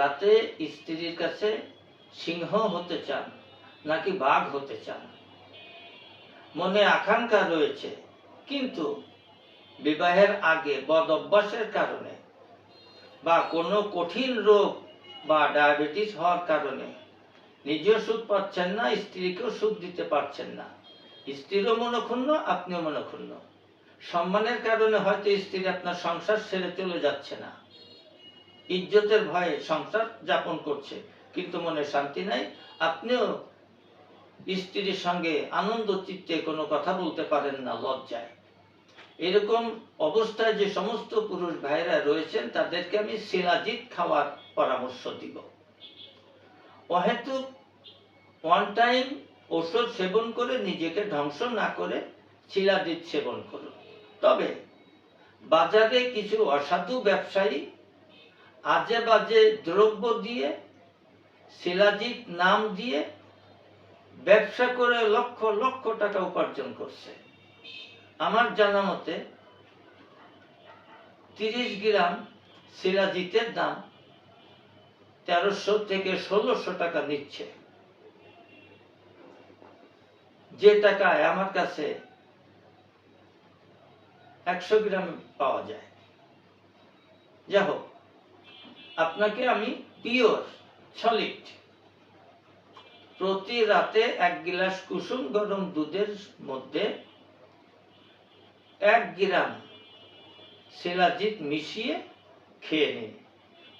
রাতে স্ত্রীর কাছে সিংহ হতে চান, নাকি বাঘ হতে চান? মনে আকাঙ্ক্ষা রয়েছে, কিন্তু বিবাহের আগে বদ অভ্যাসের কারণে বা কোনো কঠিন রোগ বা ডায়াবেটিস হওয়ার কারণে নিজেও সুখ পাচ্ছেন না, স্ত্রীকেও সুখ দিতে পারছেন না। স্ত্রীরও মনক্ষুণ্ণ, আপনিও মনক্ষুণ্ণ। সম্মানের কারণে হয়তো স্ত্রী আপনার সংসার ছেড়ে চলে যাচ্ছে না। ইজ্জতের ভয়ে সংসার যাপন করছে, কিন্তু মনে শান্তি নাই। আপনিও স্ত্রীর সঙ্গে আনন্দ চিত্তে কোনো কথা বলতে পারেন না লজ্জায়। এরকম অবস্থায় যে সমস্ত পুরুষ ভাইরা রয়েছেন, তাদেরকে আমি শিলাজিৎ খাওয়ার পরামর্শ দিব। অহেতুক ওয়ান টাইম ওষুধ সেবন করে নিজেকে ধ্বংস না করে শিলাজিৎ সেবন করুন। তবে বাজারে কিছু অসাধু ব্যবসায়ী আজে বাজে দ্রব্য দিয়ে, শিলাজিৎ নাম দিয়ে ব্যবসা করে লক্ষ লক্ষ টাকা উপার্জন করছে। আমার জানা মতে তিরিশ গ্রাম শিলাজিতের দাম তেরোশো থেকে ষোলোশো টাকা নিচ্ছে। যে টাকায় আমার কাছে একশো গ্রাম পাওয়া যায়। যাই হোক আপনাকে আমি পিওর সলিড প্রতি রাতে এক গিলাস কুসুম গরম দুধের মধ্যে এক গ্রাম শিলাজিৎ মিশিয়ে খেয়ে নিন।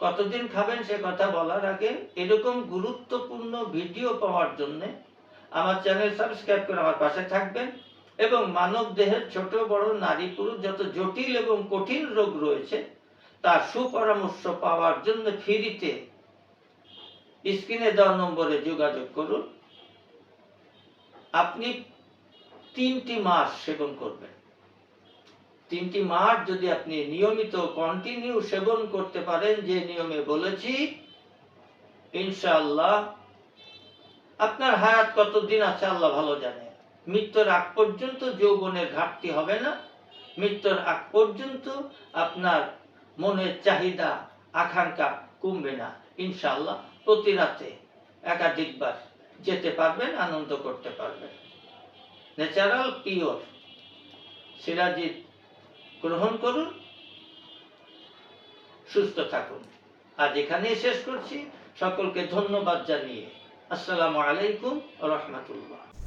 কতদিন খাবেন সে কথা বলার আগে এরকম গুরুত্বপূর্ণ ভিডিও পাওয়ার জন্য আমার চ্যানেল সাবস্ক্রাইব করে আমার পাশে থাকবেন এবং মানব দেহের ছোট বড় নারী পুরুষ যত জটিল এবং কঠিন রোগ রয়েছে তার সুপরামর্শ পাওয়ার জন্য ফ্রিতে স্ক্রিনে দেওয়া নম্বরে যোগাযোগ করুন। আপনি তিনটি মাস সেবন করবেন। তিনটি মাস যদি আপনি নিয়মিত কন্টিনিউ সেবন করতে পারেন, যে নিয়মে বলেছি, ইনশাআল্লাহ আপনার হায়াত কতদিন আছে আল্লাহ ভালো জানে। মৃত্যুর আগ পর্যন্ত যৌবনের ঘাটতি হবে না। মৃত্যুর আগ পর্যন্ত আপনার মনের চাহিদা, আকাঙ্ক্ষা কমবে না। ইনশাআল্লাহ প্রতি রাতে একাধিকবার যেতে পারবেন, আনন্দ করতে পারবেন। ন্যাচারাল পিওর সিরাজিৎ গ্রহণ করুন। সুস্থ থাকুন। আজ এখানেই শেষ করছি। সকলকে ধন্যবাদ জানিয়ে আসসালামু আলাইকুম রহমতুল্লাহ।